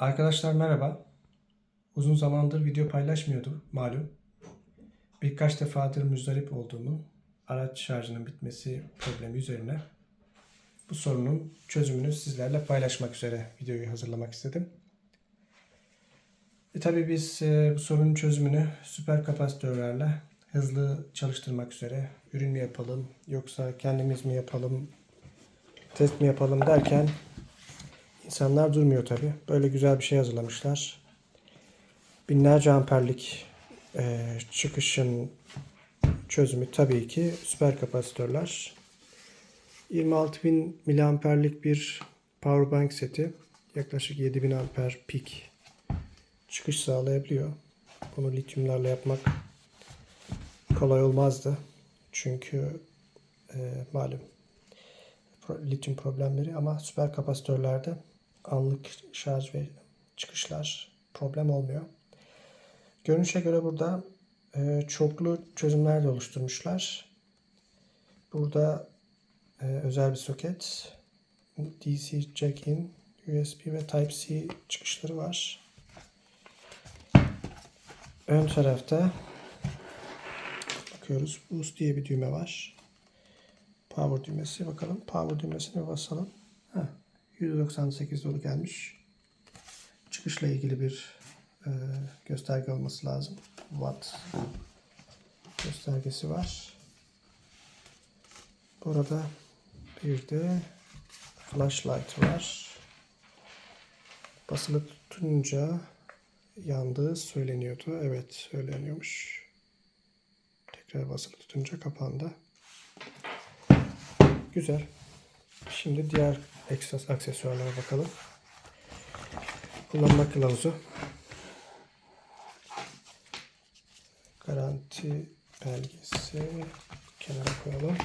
Arkadaşlar merhaba. Uzun zamandır video paylaşmıyordum malum. Birkaç defadır müzdarip olduğumu araç şarjının bitmesi problemi üzerine bu sorunun çözümünü sizlerle paylaşmak üzere videoyu hazırlamak istedim. E tabi biz e, bu sorunun çözümünü süper kapasitörlerle hızlı çalıştırmak üzere ürün mü yapalım yoksa kendimiz mi yapalım test mi yapalım derken İnsanlar durmuyor tabi. Böyle güzel bir şey hazırlamışlar. Binlerce amperlik e, çıkışın çözümü tabii ki süper kapasitörler. 26.000 miliamperlik bir powerbank seti yaklaşık 7000 amper pik çıkış sağlayabiliyor. Bunu lityumlarla yapmak kolay olmazdı. Çünkü e, malum lityum problemleri ama süper kapasitörlerde anlık şarj ve çıkışlar problem olmuyor. Görünüşe göre burada e, çoklu çözümler de oluşturmuşlar. Burada e, özel bir soket, DC jack-in, USB ve Type-C çıkışları var. Ön tarafta bakıyoruz. Boost diye bir düğme var. Power düğmesi. Bakalım power düğmesine basalım. Heh, 198 dolu gelmiş. Çıkışla ilgili bir e, gösterge olması lazım. Watt göstergesi var. Burada bir de flashlight var. Basılı tutunca yandığı söyleniyordu. Evet söyleniyormuş. Tekrar basılı tutunca kapandı. Güzel. Şimdi diğer ekstra aksesuarlara bakalım. Kullanma kılavuzu. Garanti belgesi kenara koyalım.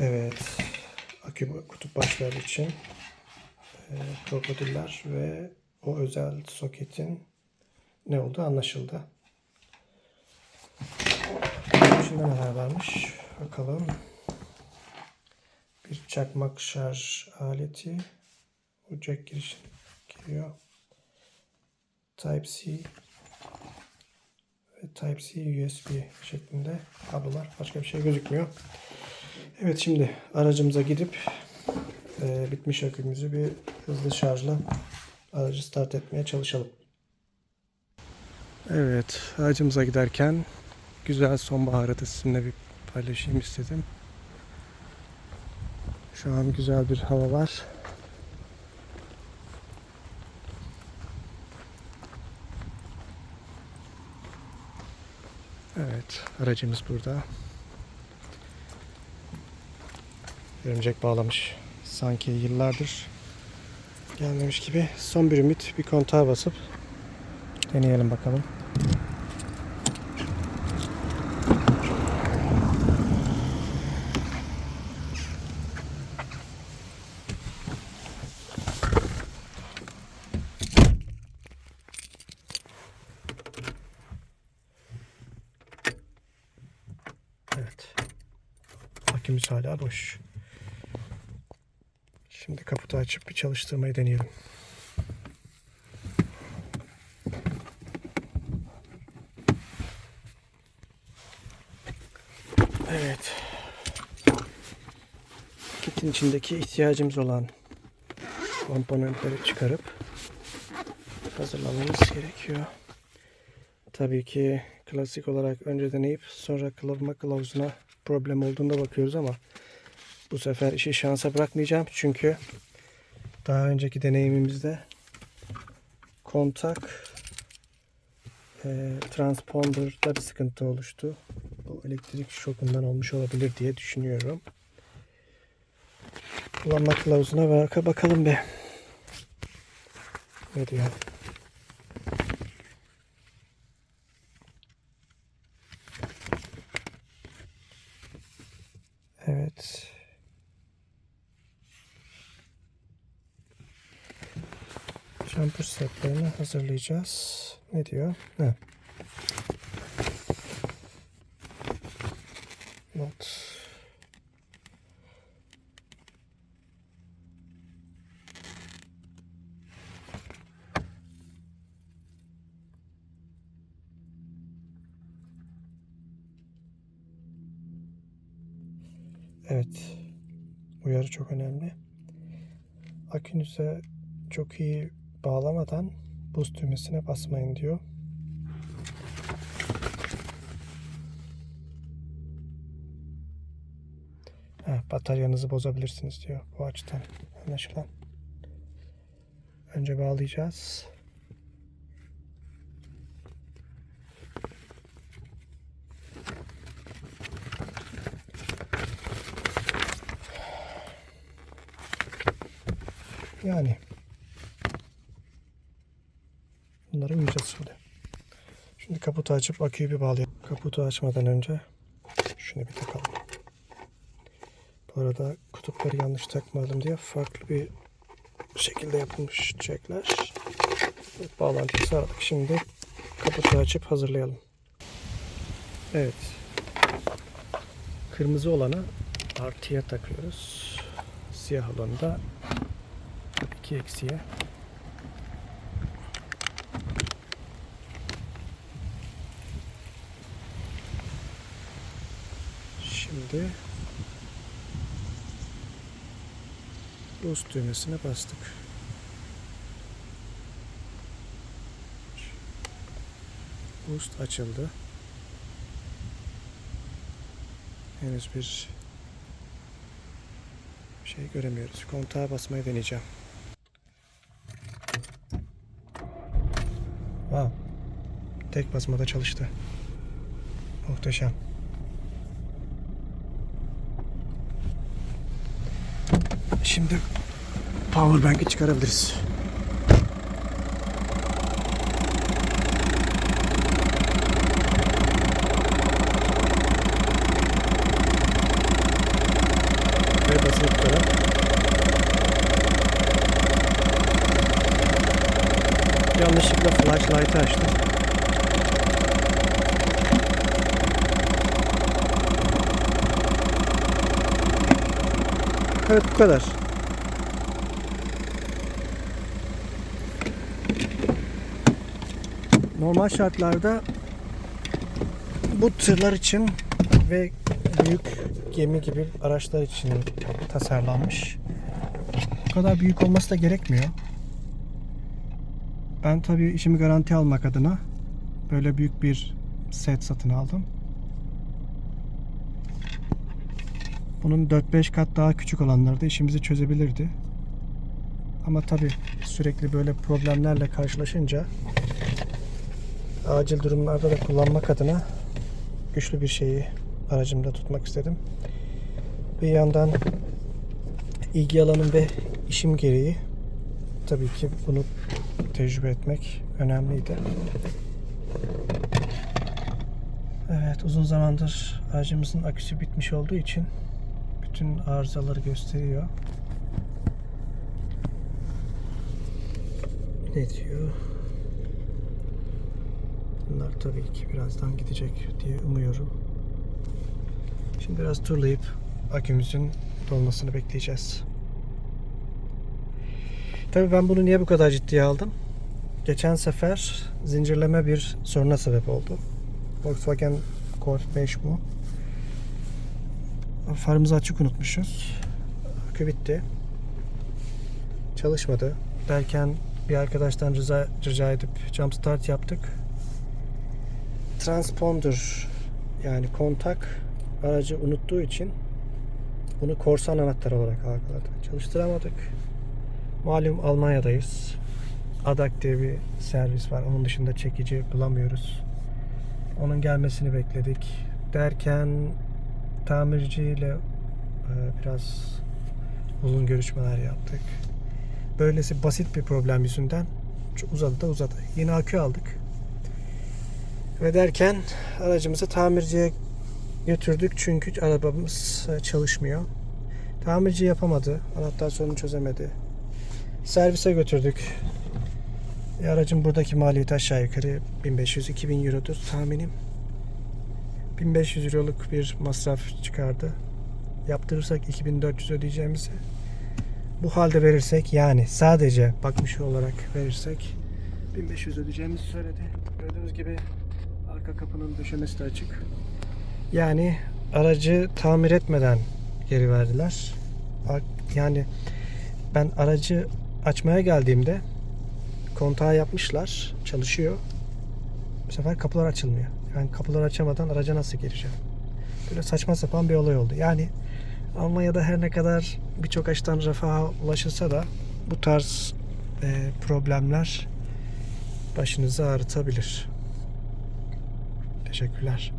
Evet. Akü kutup başları için e, krokodiller ve o özel soketin ne olduğu anlaşıldı. Şimdi neler varmış? Bakalım. Bir çakmak şarj aleti. Jack girişi giriyor. Type-C ve Type-C USB şeklinde kablolar. Başka bir şey gözükmüyor. Evet şimdi aracımıza gidip e, bitmiş akümüzü bir hızlı şarjla aracı start etmeye çalışalım. Evet aracımıza giderken güzel sonbaharı da sizinle bir paylaşayım istedim. Şu an güzel bir hava var. Evet, aracımız burada. Örümcek bağlamış. Sanki yıllardır gelmemiş gibi. Son bir ümit bir kontağa basıp deneyelim bakalım. Evet. Akümüz hala boş. Şimdi kaputu açıp bir çalıştırmayı deneyelim. Evet. Kitin içindeki ihtiyacımız olan komponentleri çıkarıp hazırlamamız gerekiyor. Tabii ki klasik olarak önce deneyip sonra kılavma kılavuzuna problem olduğunda bakıyoruz ama bu sefer işi şansa bırakmayacağım çünkü daha önceki deneyimimizde kontak e, transponder'da bir sıkıntı oluştu. Bu elektrik şokundan olmuş olabilir diye düşünüyorum. Kullanma kılavuzuna bak bakalım be. Ne diyor? Evet. Jumper setlerini hazırlayacağız. Ne diyor? Ne? Evet. Uyarı çok önemli. Akünüze çok iyi bağlamadan buz düğmesine basmayın diyor. Ha, bataryanızı bozabilirsiniz diyor bu açıdan anlaşılan. Önce bağlayacağız. Yani bunlara uyacağız şimdi. Şimdi kaputu açıp aküyü bir bağlayalım. Kaputu açmadan önce şunu bir takalım. Bu arada kutupları yanlış takmayalım diye farklı bir şekilde yapılmış çekler. Evet, bağlantıyı sağladık. Şimdi kaputu açıp hazırlayalım. Evet. Kırmızı olanı artıya takıyoruz. Siyah olanı da tabii ki eksiye. Şimdi boost düğmesine bastık. Boost açıldı. Henüz bir şey göremiyoruz. Kontağa basmayı deneyeceğim. Tek basmada çalıştı. Muhteşem. Şimdi powerbank'i çıkarabiliriz. Ve basılı tutarak yanlışlıkla flashlight'ı açtım. Evet bu kadar. Normal şartlarda bu tırlar için ve büyük gemi gibi araçlar için tasarlanmış. Bu kadar büyük olması da gerekmiyor. Ben tabii işimi garanti almak adına böyle büyük bir set satın aldım. Bunun 4-5 kat daha küçük olanları da işimizi çözebilirdi. Ama tabii sürekli böyle problemlerle karşılaşınca acil durumlarda da kullanmak adına güçlü bir şeyi aracımda tutmak istedim. Bir yandan ilgi alanım ve işim gereği tabii ki bunu tecrübe etmek önemliydi. Evet uzun zamandır aracımızın aküsü bitmiş olduğu için bütün arızaları gösteriyor. Ne diyor? Bunlar tabii ki birazdan gidecek diye umuyorum. Şimdi biraz turlayıp akümüzün dolmasını bekleyeceğiz. Tabii ben bunu niye bu kadar ciddiye aldım? Geçen sefer zincirleme bir soruna sebep oldu. Volkswagen Golf 5 bu. Farımızı açık unutmuşuz. Akü bitti. Çalışmadı. Derken bir arkadaştan rica, rica edip jump start yaptık. Transponder yani kontak aracı unuttuğu için bunu korsan anahtar olarak algıladı. Çalıştıramadık. Malum Almanya'dayız. Adak diye bir servis var. Onun dışında çekici bulamıyoruz. Onun gelmesini bekledik. Derken tamirciyle e, biraz uzun görüşmeler yaptık. Böylesi basit bir problem yüzünden uzadı da uzadı. Yine akü aldık. Ve derken aracımızı tamirciye götürdük çünkü arabamız e, çalışmıyor. Tamirci yapamadı. Anahtar sorunu çözemedi. Servise götürdük. E, aracın buradaki maliyeti aşağı yukarı 1500-2000 Euro'dur tahminim. 1500 Euro'luk bir masraf çıkardı. Yaptırırsak 2400 ödeyeceğimizi bu halde verirsek yani sadece bakmış olarak verirsek 1500 ödeyeceğimizi söyledi. Gördüğünüz gibi arka kapının döşemesi de açık. Yani aracı tamir etmeden geri verdiler. Yani ben aracı açmaya geldiğimde kontağı yapmışlar. Çalışıyor. Bu sefer kapılar açılmıyor. Yani kapıları açamadan araca nasıl gireceğim? Böyle saçma sapan bir olay oldu. Yani Almanya'da her ne kadar birçok açıdan refaha ulaşılsa da bu tarz e, problemler başınızı ağrıtabilir. Teşekkürler.